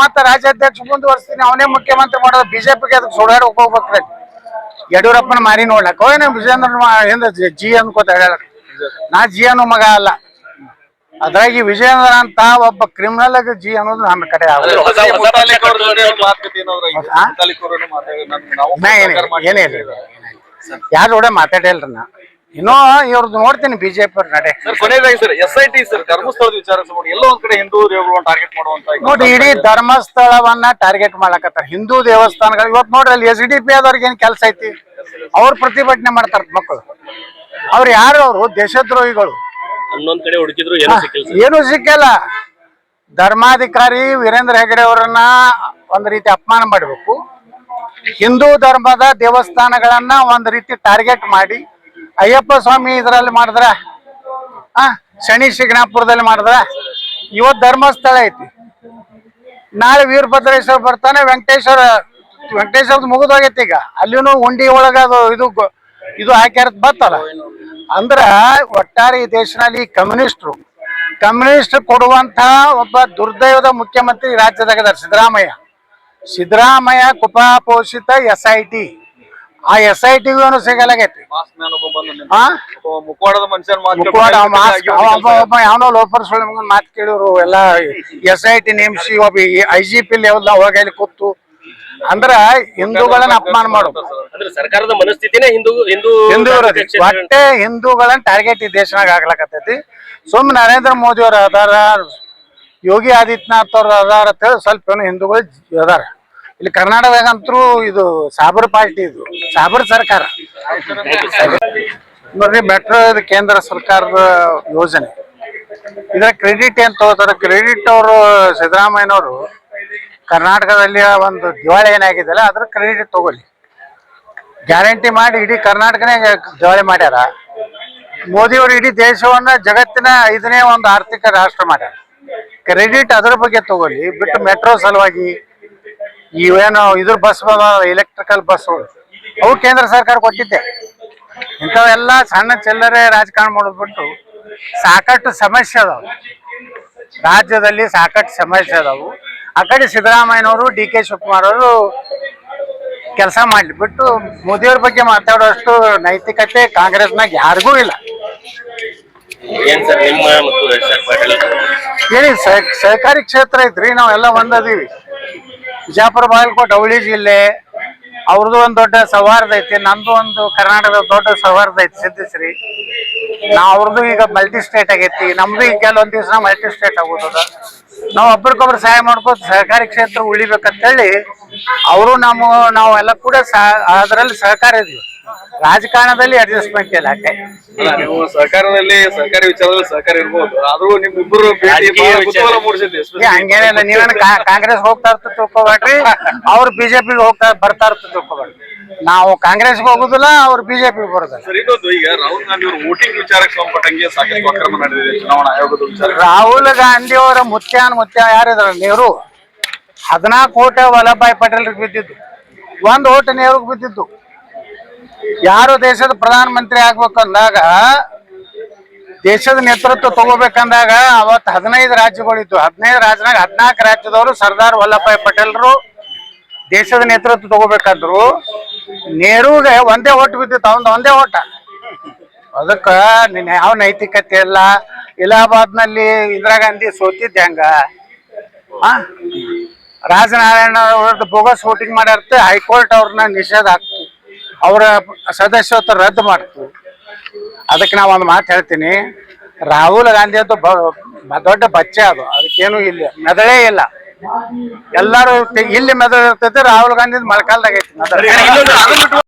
ಮತ್ತ ರಾಜ್ಯಾಧ್ಯಕ್ಷ ಮುಂದುವರ್ಸ್ತೀನಿ ಅವನೇ ಮುಖ್ಯಮಂತ್ರಿ ಮಾಡೋದು ಬಿಜೆಪಿಗೆ ಅದಕ್ಕೆ ಸುಡಾಡಿ ಹೋಗ್ಬೇಕ್ರಿ. ಯಡಿಯೂರಪ್ಪನ ಮಾರಿ ನೋಡ್ಲಕ್ಕ. ಏನು ವಿಜೇಂದ್ರ ಜಿ ಅನ್ಕೋತ ಹೇಳಕ್ ನಾ ಜಿ ಅನ್ನೋ ಮಗ ಅಲ್ಲ. ಅದ್ರಾಗಿ ವಿಜೇಂದ್ರ ಅಂತ ಒಬ್ಬ ಕ್ರಿಮಿನಲ್ ಜಿ ಅನ್ನೋದು ನಮ್ಮ ಕಡೆ ಆಗಲ್ಲ. ಯಾರು ಕೂಡ ಮಾತಾಡಿಲ್ರಿ ನಾ. ಇನ್ನೂ ಇವ್ರದ್ದು ನೋಡ್ತೀನಿ ಬಿಜೆಪಿ ಅವ್ರ ನಡೆ. ಸರ್ ಕೊನೆಯದಾಗಿ sir S I T sir ಧರ್ಮಸ್ಥಳದ ವಿಚಾರ ಸಂಬಂಧ ಎಲ್ಲೋ ಒಂದ್ ಕಡೆ ಹಿಂದೂ ದೇವರುಗಳನ್ನು ಟಾರ್ಗೆಟ್ ಮಾಡುವಂತ ನೋಡಿ ಇಡೀ ಧರ್ಮಸ್ಥಳವನ್ನ ಟಾರ್ಗೆಟ್ ಮಾಡಕತ್ತಾರ. ಹಿಂದೂ ದೇವಸ್ಥಾನಗಳು ಇವತ್ತು ನೋಡ್ರಿ ಅಲ್ಲಿ ಎಸ್ ಡಿ ಪಿ ಆದವ್ರಿಗೆ ಏನ್ ಕೆಲಸ ಐತಿ? ಅವ್ರ ಪ್ರತಿಭಟನೆ ಮಾಡ್ತಾರ ಮಕ್ಕಳು ಅವ್ರ ಯಾರು ಅವರು? ದೇಶದ್ರೋಹಿಗಳು. ಹನ್ನೊಂದ್ ಕಡೆ ಹುಡುಕಿದ್ರು ಏನು ಸಿಕ್ಕಿಲ್ಲ ಏನು ಸಿಕ್ಕಲ್ಲ. ಧರ್ಮಾಧಿಕಾರಿ ವೀರೇಂದ್ರ ಹೆಗಡೆ ಅವರನ್ನ ಒಂದ್ ರೀತಿ ಅಪಮಾನ ಮಾಡಬೇಕು. ಹಿಂದೂ ಧರ್ಮದ ದೇವಸ್ಥಾನಗಳನ್ನ ಒಂದ್ ರೀತಿ ಟಾರ್ಗೆಟ್ ಮಾಡಿ ಅಯ್ಯಪ್ಪ ಸ್ವಾಮಿ ಇದರಲ್ಲಿ ಮಾಡಿದ್ರ, ಆ, ಶನಿ ಶಿಗ್ನಾಪುರದಲ್ಲಿ ಮಾಡಿದ್ರ, ಇವತ್ತು ಧರ್ಮಸ್ಥಳ ಐತಿ. ನಾಳೆ ವೀರಭದ್ರೇಶ್ವರ ಬರ್ತಾನೆ, ವೆಂಕಟೇಶ್ವರ ವೆಂಕಟೇಶ್ವರದ ಮುಗಿದೋಗೈತಿ ಈಗ. ಅಲ್ಲಿನೂ ಉಂಡಿ ಒಳಗ ಅದು ಇದು ಇದು ಹಾಕ್ಯಾರ ಬತ್ತಲ್ಲ. ಅಂದ್ರ ಒಟ್ಟಾರೆ ಈ ದೇಶದಲ್ಲಿ ಕಮ್ಯುನಿಸ್ಟ್ರು, ಕಮ್ಯುನಿಸ್ಟ್ ಕೊಡುವಂತ ಒಬ್ಬ ದುರ್ದೈವದ ಮುಖ್ಯಮಂತ್ರಿ ರಾಜ್ಯದಾಗ ಸಿದ್ದರಾಮಯ್ಯ. ಸಿದ್ದರಾಮಯ್ಯ ಕುಪಾಪೋಷಿತ ಎಸ್ ಐ ಟಿ. ಆ ಎಸ್ ಐ ಟಿಗೂ ಸಿಗಲಾಗೈತಿ ಮುಖವಾಡದ ಮನುಷ್ಯನ ಒಬ್ಬ ಯಾವನೋ ಲೋಫರ್ ಸುಳ್ಳು ಮಗನ್ ಮಾತು ಕೇಳಿದ್ರು ಎಲ್ಲ ಎಸ್ ಐ ಟಿ ನೇಮಿಸಿ ಒಬ್ಬ ಐ ಜಿ ಪಿ ಲೆವೆಲ್ ಹೋಗಿ ಅಲ್ಲಿ ಕೂತು. ಅಂದ್ರ ಹಿಂದೂಗಳನ್ನ ಅಪಮಾನ ಮಾಡುದು ಅಂದ್ರೆ ಸರ್ಕಾರದ ಮನಸ್ಥಿತಿನೇ ಹಿಂದೂ ಹಿಂದೂ ಹಿಂದೂ ಒಟ್ಟೆ ಹಿಂದೂಗಳನ್ನ ಟಾರ್ಗೆಟ್ ಈ ದೇಶನಾಗ ಆಗ್ಲಕತ್ತೈತಿ. ಸುಮ್ ನರೇಂದ್ರ ಮೋದಿ ಅವ್ರ ಅದಾರ ಯೋಗಿ ಆದಿತ್ಯನಾಥ್ ಅವ್ರ ಅದಾರ ಅಂತ ಹೇಳಿ ಸ್ವಲ್ಪ ಏನೋ ಹಿಂದೂಗಳು ಅದಾರ. ಇಲ್ಲಿ ಕರ್ನಾಟಕದಾಗಂತೂ ಇದು ಸಾಬರ್ ಪಾರ್ಟಿ ಇದು, ಸಾಬರ್ ಸರ್ಕಾರ. ನೋಡ್ರಿ ಮೆಟ್ರೋ ಕೇಂದ್ರ ಸರ್ಕಾರದ ಯೋಜನೆ. ಇದ್ರ ಕ್ರೆಡಿಟ್ ಏನ್ ತಗೋತಾರೆ? ಕ್ರೆಡಿಟ್ ಅವರು ಸಿದ್ದರಾಮಯ್ಯನವರು ಕರ್ನಾಟಕದಲ್ಲಿ ಒಂದು ದಿವಾಳಿ ಏನಾಗಿದೆಯಲ್ಲ, ಅದ್ರ ಕ್ರೆಡಿಟ್ ತಗೋಲಿ ಗ್ಯಾರಂಟಿ ಮಾಡಿ ಇಡೀ ಕರ್ನಾಟಕನೇ ದಿವಾಳಿ ಮಾಡ್ಯಾರ. ಮೋದಿ ಅವರು ಇಡೀ ದೇಶವನ್ನ ಜಗತ್ತಿನ ಐದನೇ ಒಂದು ಆರ್ಥಿಕ ರಾಷ್ಟ್ರ ಮಾಡ್ಯಾರ. ಕ್ರೆಡಿಟ್ ಅದ್ರ ಬಗ್ಗೆ ತಗೋಲಿ ಬಿಟ್ಟು ಮೆಟ್ರೋ ಸಲುವಾಗಿ ಇವೇನು ಇದ್ರ ಬಸ್ ಎಲೆಕ್ಟ್ರಿಕಲ್ ಬಸ್ ಅವು ಕೇಂದ್ರ ಸರ್ಕಾರ ಕೊಟ್ಟಿದ್ದೆ. ಇಂಥವೆಲ್ಲ ಸಣ್ಣ ಚಿಲ್ಲರೆ ರಾಜಕಾರಣ ಮಾಡೋದು ಬಿಟ್ಟು ಸಾಕಷ್ಟು ಸಮಸ್ಯೆ ಅದಾವ. ರಾಜ್ಯದಲ್ಲಿ ಸಾಕಷ್ಟು ಸಮಸ್ಯೆ ಅದಾವು. ಆ ಕಡೆ ಸಿದ್ದರಾಮಯ್ಯನವರು ಡಿ ಕೆ ಶಿವಕುಮಾರ್ ಅವರು ಕೆಲಸ ಮಾಡಿಬಿಟ್ಟು ಮೋದಿಯವ್ರ ಬಗ್ಗೆ ಮಾತಾಡೋಷ್ಟು ನೈತಿಕತೆ ಕಾಂಗ್ರೆಸ್ನಾಗ ಯಾರಿಗೂ ಇಲ್ಲ. ಹೇಳಿ ಸಹ- ಸಹಕಾರಿ ಕ್ಷೇತ್ರ ಇದ್ರಿ ನಾವೆಲ್ಲ ಒಂದದೀವಿ ಬಿಜಾಪುರ ಬಾಗಲಕೋಟೆ ಅವಳಿ ಜಿಲ್ಲೆ ಅವ್ರದ್ದು ಒಂದು ದೊಡ್ಡ ಸೌಹಾರ್ದ ಐತಿ, ನಂದು ಒಂದು ಕರ್ನಾಟಕದ ದೊಡ್ಡ ಸೌಹಾರ್ದ ಐತಿ ಸಿದ್ಧಶ್ರೀ. ನಾವು ಅವ್ರದ್ದು ಈಗ ಮಲ್ಟಿ ಸ್ಟೇಟ್ ಆಗೈತಿ, ನಮ್ದು ಈಗ ಕೆಲವೊಂದ್ ದಿವಸ ಮಲ್ಟಿ ಸ್ಟೇಟ್ ಆಗೋದದ ನಾವು ಒಬ್ರಿಗೊಬ್ರು ಸಹಾಯ ಮಾಡ್ಕೋತ ಸಹಕಾರಿ ಕ್ಷೇತ್ರ ಉಳಿಬೇಕಂತೇಳಿ, ಅವರು ನಮ್ಮ ನಾವೆಲ್ಲ ಕೂಡ ಸಹ- ಅದರಲ್ಲಿ ಸಹಕಾರ ಇದೀವಿ. ರಾಜಕಾರಣದಲ್ಲಿ ಅಡ್ಜಸ್ಟ್ಮೆಂಟ್ ಇಲ್ಲ ಅಷ್ಟೇ ಅಲ್ಲ, ನೀವು ಸಹಕಾರದಲ್ಲಿ ಸಹಕಾರಿ ವಿಚಾರದಲ್ಲಿ ಸಹಕಾರ ಇರ್ಬೋದು. ಆದ್ರೂ ನಿಮ್ಮಿಬ್ಬರು ಭೇಟಿ ರಾಜಕೀಯ ಬಹಳ ವಿಚಾರ. ಕುತೂಹಲ ಮೂಡಿಸಿದೆ ಏ, ಹಂಗೇನಿಲ್ಲ ನೀವೇನು ಕಾಂಗ್ರೆಸ್ ಹೋಗ್ತಾ ಇರ್ತ ತಿಳ್ಕೊಬೇಡ್ರಿ. ಅವ್ರು ಬಿಜೆಪಿ ಹೋಗ್ತಾ ಬರ್ತಾ ಇರ್ತ ತಿಳ್ಕೊಬೇಡ್ರಿ. ನಾವು ಕಾಂಗ್ರೆಸ್ಗೆ ಹೋಗುದಿಲ್ಲ ಅವ್ರು ಬಿಜೆಪಿ ಬರೋದಿಲ್ಲ. ಸರ್ ಇನ್ನೊಂದು ಈಗ ರಾಹುಲ್ ಗಾಂಧಿ ಅವರು ವೋಟಿಂಗ್ ವಿಚಾರಕ್ಕೆ ಸಂಬಂಧಪಟ್ಟಂಗೆ ಸಾಕಷ್ಟು ಅಕ್ರಮ ನಡೆದಿದೆ ಚುನಾವಣಾ ಆಯೋಗದ ವಿಚಾರ ರಾಹುಲ್ ಗಾಂಧಿ ಅವರ ಮುತ್ಯಾನ್ ಮುತ್ಯ ಯಾರಿದ್ರ ನೆಹರು. ಹದಿನಾಲ್ಕು ಓಟ ವಲ್ಲಭಾಯ್ ಪಟೇಲ್ ಬಿದ್ದಿದ್ದು. ಒಂದು ಓಟ್ ನೆಹರು ಬಿದ್ದಿದ್ದು. ಯಾರು ದೇಶದ ಪ್ರಧಾನ ಮಂತ್ರಿ ಆಗ್ಬೇಕಂದಾಗ, ದೇಶದ ನೇತೃತ್ವ ತಗೋಬೇಕಂದಾಗ ಅವತ್ತು ಹದಿನೈದು ರಾಜ್ಯಗಳಿತ್ತು ಹದಿನೈದು ರಾಜ್ಯನಾಗ ಹದಿನಾಲ್ಕು ರಾಜ್ಯದವರು ಸರ್ದಾರ್ ವಲ್ಲಭಾಯ್ ಪಟೇಲ್ರು ದೇಶದ ನೇತೃತ್ವ ತಗೋಬೇಕಂದ್ರು. ನೆಹರುಗೆ ಒಂದೇ ಓಟ್ ಬಿದ್ದಿತ್ತು ಅವನ್ ಒಂದೇ ಓಟ. ಅದಕ್ಕ ಯಾವ ನೈತಿಕತೆ ಇಲ್ಲ? ಇಲಾಹಾಬಾದ್ನಲ್ಲಿ ಇಂದಿರಾ ಗಾಂಧಿ ಸೋತಿದ್ದೆ ಹಂಗ? ರಾಜನಾರಾಯಣ ಅವ್ರದ್ದು ಬೋಗಸ್ ವೋಟಿಂಗ್ ಮಾಡ್ಯಾರ್ತೆ ಹೈಕೋರ್ಟ್ ಅವ್ರನ್ನ ನಿಷೇಧ ಅವರ ಸದಸ್ಯತ್ವ ರದ್ದು ಮಾಡ್ತು ಅದಕ್ಕೆ ನಾವು ಒಂದು ಮಾತು ಹೇಳ್ತೀನಿ. ರಾಹುಲ್ ಗಾಂಧಿ ಅಂತೂ ದೊಡ್ಡ ಬಚ್ಚೆ ಅದು. ಅದಕ್ಕೇನು ಇಲ್ಲ ಮೆದಳೇ ಇಲ್ಲ. ಎಲ್ಲರೂ ಇಲ್ಲಿ ಮೆದಳು ಇರ್ತೈತೆ ರಾಹುಲ್ ಗಾಂಧಿ ಮೊಳಕಾಲ್ದಾಗ ಐತಿ